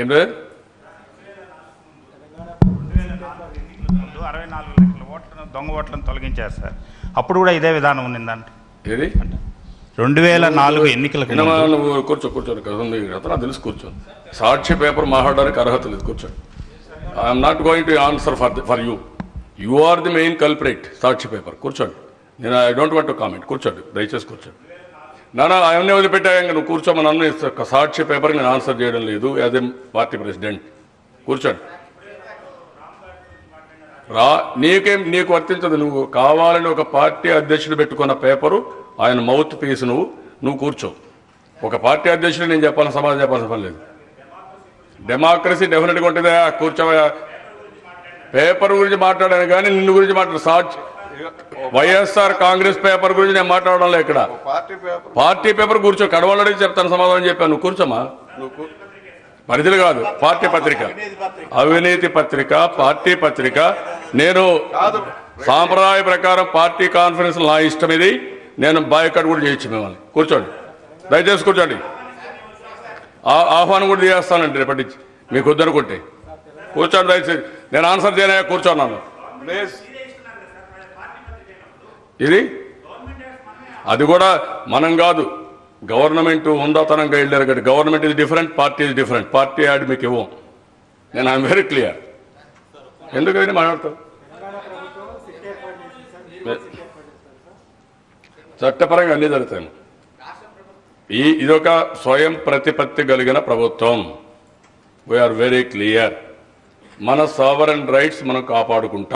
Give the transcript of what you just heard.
ఏం లేదు అరవై నాలుగు లక్షల ఓట్లను దొంగ ఓట్లను తొలగించారు సార్ అప్పుడు కూడా ఇదే విధానం ఉన్నిందంటే. ఏది? రెండు వేల నాలుగు ఎన్నికలకు కూర్చో కూర్చోండి కదా ఉంది అతను తెలుసు కూర్చో. సాక్షి పేపర్ మాట్లాడడానికి అర్హత లేదు కూర్చోండి I'm not going to answer for for you you are the main corporate Sakshi paper. కూర్చోండి. నేను I don't want to comment కూర్చోండి. దయచేసి కూర్చోండి. నానా అవన్నీ వదిలిపెట్టా ఇంకా నువ్వు కూర్చోమని నన్ను సాక్షి పేపర్ నేను ఆన్సర్ చేయడం లేదు. As a party president. కూర్చోండి. రా నీకేం నీకు వర్తించదు. నువ్వు కావాలని ఒక పార్టీ అధ్యక్షుడు పెట్టుకున్న పేపరు ఆయన మౌత్ పీస్ నువ్వు నువ్వు కూర్చో. ఒక పార్టీ అధ్యక్షుడు నేను చెప్పాలని సమాధానం చెప్పాల్సిన పని లేదు. డెమోక్రసీ డెఫినెట్గా ఉంటుందా? కూర్చో పేపర్ గురించి మాట్లాడాను కానీ నిన్ను గురించి మాట్లాడు. సాక్షి వైఎస్ఆర్ కాంగ్రెస్ పేపర్ గురించి నేను మాట్లాడడం లేదు ఇక్కడ. Party paper. కూర్చో కడవలడికి చెప్తాను సమాధానం చెప్పాను. నువ్వు కూర్చోమా? పరిధిలు కాదు పార్టీ పత్రిక. అవినీతి పత్రిక పార్టీ పత్రిక. నేను. సాంప్రదాయ ప్రకారం పార్టీ కాన్ఫరెన్స్ నా ఇష్టం ఇది. నేను బాయ్కట్ కూడా చేయొచ్చు మిమ్మల్ని. కూర్చోండి. దయచేసి కూర్చోండి. ఆహ్వానం కూడా చేస్తానండి రేపటి నుంచి. మీకు వద్దనుకుంటే కూర్చోండి దయచేసి. నేను ఆన్సర్ చేయనయ్యా కూర్చోన్నాను. ప్లీజ్. ఇది? అది కూడా మనం కాదు. గవర్నమెంట్ ఉందాతనంగా వెళ్ళారు కానీ గవర్నమెంట్ ఇది డిఫరెంట్ పార్టీ ఇది డిఫరెంట్ పార్టీ యాడ్ మీకు ఇవ్వం. నేను ఐఎమ్ వెరీ క్లియర్. ఎందుకని మాట్లాడతాం చట్టపరంగా అన్ని జరుగుతాయి. ఈ ఇదొక స్వయం ప్రతిపత్తి కలిగిన ప్రభుత్వం. వీఆర్ వెరీ క్లియర్ మన సావరన్ రైట్స్ మనం కాపాడుకుంటాం.